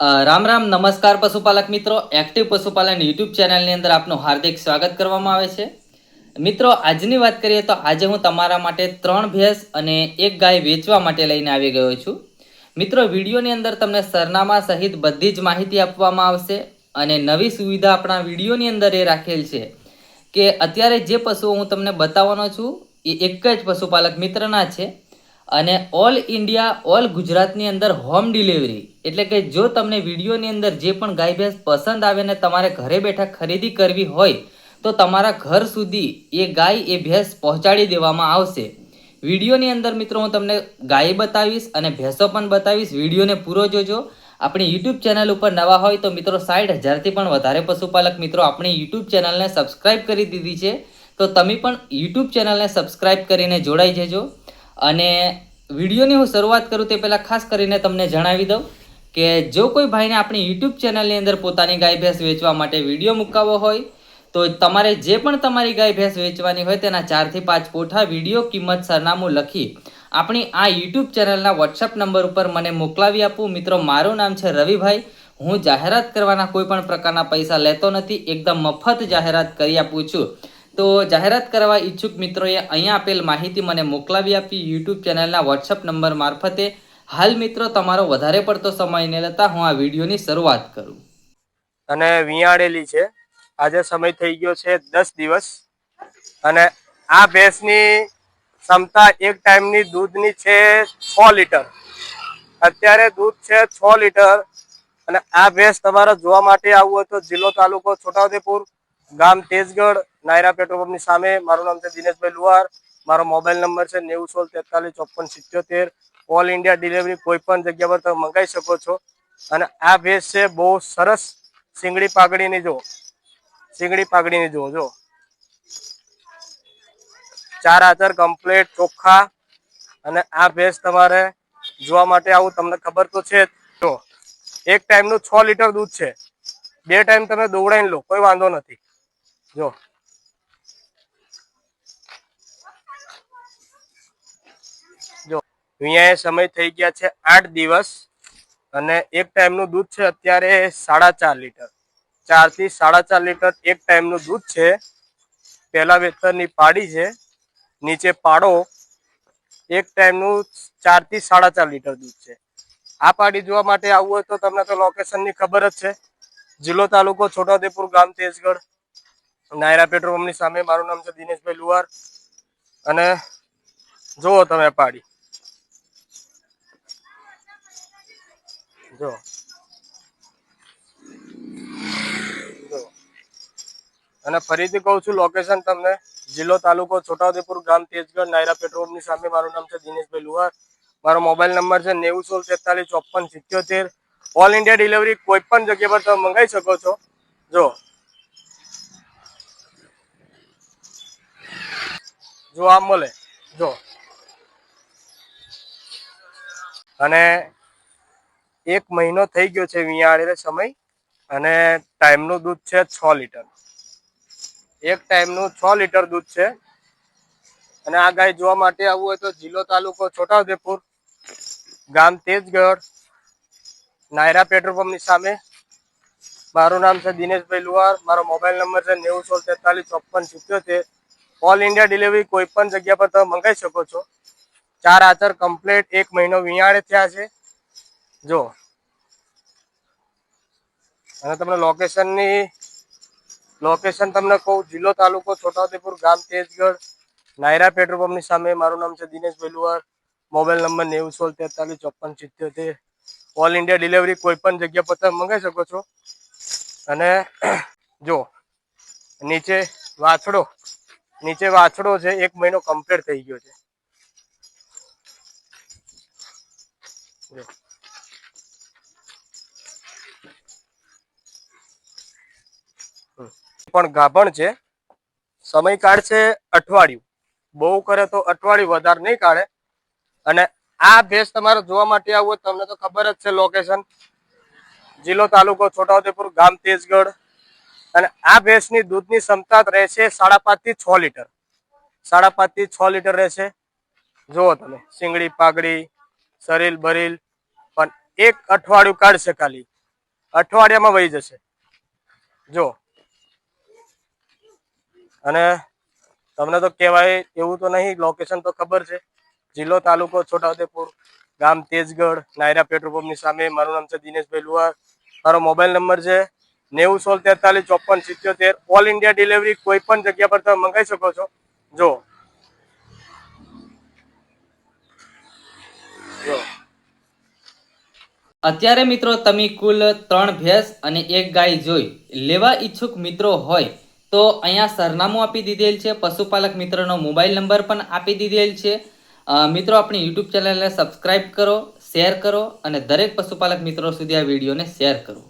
રામ રામ, નમસ્કાર પશુપાલક મિત્રો. એક્ટિવ પશુપાલન યુટ્યુબ ચેનલની અંદર આપનું હાર્દિક સ્વાગત કરવામાં આવે છે. મિત્રો, આજની વાત કરીએ તો આજે હું તમારા માટે ત્રણ ભેંસ અને એક ગાય વેચવા માટે લઈને આવી ગયો છું. મિત્રો, વિડીયોની અંદર તમને સરનામા સહિત બધી જ માહિતી આપવામાં આવશે અને નવી સુવિધા આપણા વિડીયોની અંદર એ રાખેલ છે કે અત્યારે જે પશુઓ હું તમને બતાવવાનો છું, એ એક જ પશુપાલક મિત્રના છે. અને ઓલ ઇન્ડિયા, ઓલ ગુજરાતની અંદર હોમ ડિલિવરી એટલે કે જો તમને વિડીયોની અંદર જે પણ ગાય ભેંસ પસંદ આવે ને તમારે ઘરે બેઠા ખરીદી કરવી હોય, તો તમારા ઘર સુધી એ ગાય, એ ભેંસ પહોંચાડી દેવામાં આવશે. વિડીયોની અંદર મિત્રો હું તમને ગાય બતાવીશ અને ભેંસો પણ બતાવીશ. વિડીયોને પૂરો જોજો. આપણી યુટ્યુબ ચેનલ ઉપર નવા હોય તો મિત્રો સાઠ હજારથી પણ વધારે પશુપાલક મિત્રો આપણી યુટ્યુબ ચેનલને સબસ્ક્રાઈબ કરી દીધી છે. તો તમે પણ યુટ્યુબ ચેનલને સબસ્ક્રાઈબ કરીને જોડાઈ જજો. અને વિડીયોની હું શરૂઆત કરું તે પહેલાં ખાસ કરીને તમને જણાવી દઉં કે જો કોઈ ભાઈને આપણી યુટ્યુબ ચેનલની અંદર પોતાની ગાય ભેંસ વેચવા માટે વીડિયો મુકાવવો હોય, તો તમારે જે પણ તમારી ગાય ભેંસ વેચવાની હોય તેના ચારથી પાંચ કોઠા વીડિયો કિંમત સરનામું લખી આપણી આ યુટ્યુબ ચેનલના વોટ્સઅપ નંબર ઉપર મને મોકલાવી આપવું મિત્રો, મારું નામ છે રવિભાઈ. હું જાહેરાત કરવાના કોઈ પણ પ્રકારના પૈસા લેતો નથી. એકદમ મફત જાહેરાત કરી આપું છું. તો જાહેરાત કરવા ઈચ્છુક મિત્રોએ અહીંયા આપેલ માહિતી મને મોકલાવી આપી યુટ્યુબ ચેનલના વોટ્સઅપ નંબર મારફતે. હાલ મિત્રો, તમારો વધારે પડતો સમય ન લેતા હું આ વિડીયોની શરૂઆત કરું. અને વિયાળેલી છે. આજે સમય થઈ ગયો છે દસ દિવસ. અને આ ભેંસની ક્ષમતા એક ટાઈમની દૂધની છે છ લીટર. અત્યારે દૂધ છે છ લીટર. અને આ ભેંસ તમારે જોવા માટે આવવું હોય તો જિલ્લો તાલુકો છોટાઉદેપુર, ગામ તેજગઢ નાયરા પેટ્રોલ પંપની સામે. મારું નામ છે દિનેશભાઈ લુહાર. મારો મોબાઈલ નંબર છે નેવું સોળ તેતાલીસ ચોપન સિત્યોતેર. ઓલ ઇન્ડિયા ડિલિવરી કોઈ પણ જગ્યા પર તમે મંગાવી શકો છો. અને આ ભેંસ છે બહુ સરસ સિંગડી પાઘડીની જો સિંગડી પાઘડીની જો જો ચાર આચર કમ્પ્લેટ ચોખ્ખા અને આ ભેંસ તમારે જોવા માટે આવું તમને ખબર તો છે જો. એક ટાઈમનું છ લીટર દૂધ છે. બે ટાઈમ તમે દોવડાઈને લો, કોઈ વાંધો નથી. જો અહીંયા સમય થઈ ગયા છે આઠ દિવસ અને એક ટાઈમનું દૂધ છે અત્યારે સાડા ચાર લીટર. ચારથી સાડા ચાર લીટર એક ટાઈમનું દૂધ છે. પહેલા વેતરની પાડી છે. નીચે પાડો. એક ટાઈમનું ચારથી સાડા ચાર લીટર દૂધ છે. આ પાડી જોવા માટે આવવું હોય તો તમને તો લોકેશનની ખબર જ છે. જિલ્લો તાલુકો છોટાઉદેપુર ગામ તેજગઢ. નાયરા પેટ્રોલ પંપની સામે મારું નામ છે દિનેશભાઈ લુહાર. અને જુઓ તમે પાડી. જો. અને ફરીથી કહું છું લોકેશન તમને જિલ્લો તાલુકો છોટાઉદેપુર ગામ તેજગઢ નાયરા પેટ્રોલની સામે મારું નામ છે દિનેશભાઈ લુહાર. મારો મોબાઈલ નંબર છે નેવું સોળ તેતાલીસ ચોપન સિત્યોતેર. ઓલ ઇન્ડિયા ડિલિવરી કોઈ પણ જગ્યા પર તમે મંગાવી શકો છો. જો. જો આમ મળે. જો. અને એક મહિનો થઈ ગયો છે વિયાળે સમય અને ટાઈમનું દૂધ છે છ લીટર. એક ટાઈમનું છ લીટર દૂધ છે. અને આ ગાય જોવા માટે આવવું હોય તો જિલ્લો તાલુકો છોટાઉદેપુર, ગામ તેજગઢ, નાયરા પેટ્રોલ પંપની સામે. મારું નામ છે દિનેશભાઈ લુહાર, મારો મોબાઈલ નંબર છે નેવું સોળ તેતાલીસ ચોપન સિત્યોતેર. ઓલ ઇન્ડિયા ડિલિવરી કોઈ પણ જગ્યા પર તમે મંગાવી શકો છો. ચાર આચર કમ્પ્લેટ, એક મહિનો વિયાળે થયા છે. જો. અને તમને લોકેશનની લોકેશન તમને કહું, જિલ્લો તાલુકો છોટાઉદેપુર, ગામ તેજગઢ, નાયરા પેટ્રોલ પંપની સામે. મારું નામ છે દિનેશ લુહાર મોબાઈલ નંબર નેવું સોળ તેતાલીસ ચોપન સિત્યોતેર. ઓલ ઇન્ડિયા ડિલિવરી કોઈ પણ જગ્યા પર તમે મંગાવી શકો છો. અને જો, નીચે વાછડો નીચે વાછડો છે, એક મહિનો કમ્પ્લીટ થઈ ગયો છે. જો. પણ ગાભણ છે. સમય કાઢશે અઠવાડિયું. બહુ કરે તો અઠવાડિયું, વધારે નહીં કાઢે. અને આ ભેંસ તમારે જોવા માટે આવવું તમને તો ખબર જ છે લોકેશન જિલ્લો, તાલુકો, છોટાઉદેપુર, ગામ તેજગઢ. અને આ ભેંસની દૂધની ક્ષમતા રહેશે સાડા પાંચથી છ લીટર. સાડા પાંચથી છ લીટર રહેશે. જુઓ તમે સિંગડી પાગડી સરીલ બરીલ પણ એક અઠવાડિયું કાઢશે ખાલી. અઠવાડિયામાં વહી જશે. જો અને તમને તો કહેવાય એવું તો નહીં લોકેશન તો ખબર છે. જિલ્લો, તાલુકો, છોટાઉદેપુર, ગામ તેજગઢ, નાયરા પેટ્રોલ પંપની સામે. મારું નામ છે દિનેશભાઈ લુહાર. મારો મોબાઈલ નંબર છે નેવું સોળ તેતાલીસ ચોપન સિત્યોતેર. ઓલ ઇન્ડિયા ડિલિવરી કોઈ પણ જગ્યા પર તમે મંગાવી શકો છો. જો. જો. અત્યારે મિત્રો તમે કુલ ત્રણ ભેંસ અને એક ગાય જોઈ. લેવા ઈચ્છુક મિત્રો હોય તો અહીંયા સરનામું આપી દીધેલ છે, પશુપાલક મિત્રનો મોબાઈલ નંબર પણ આપી દીધેલ છે. મિત્રો, આપણી યુટ્યુબ ચેનલને સબસ્ક્રાઈબ કરો, શેર કરો અને દરેક પશુપાલક મિત્રો સુધી આ વિડીયોને શેર કરો.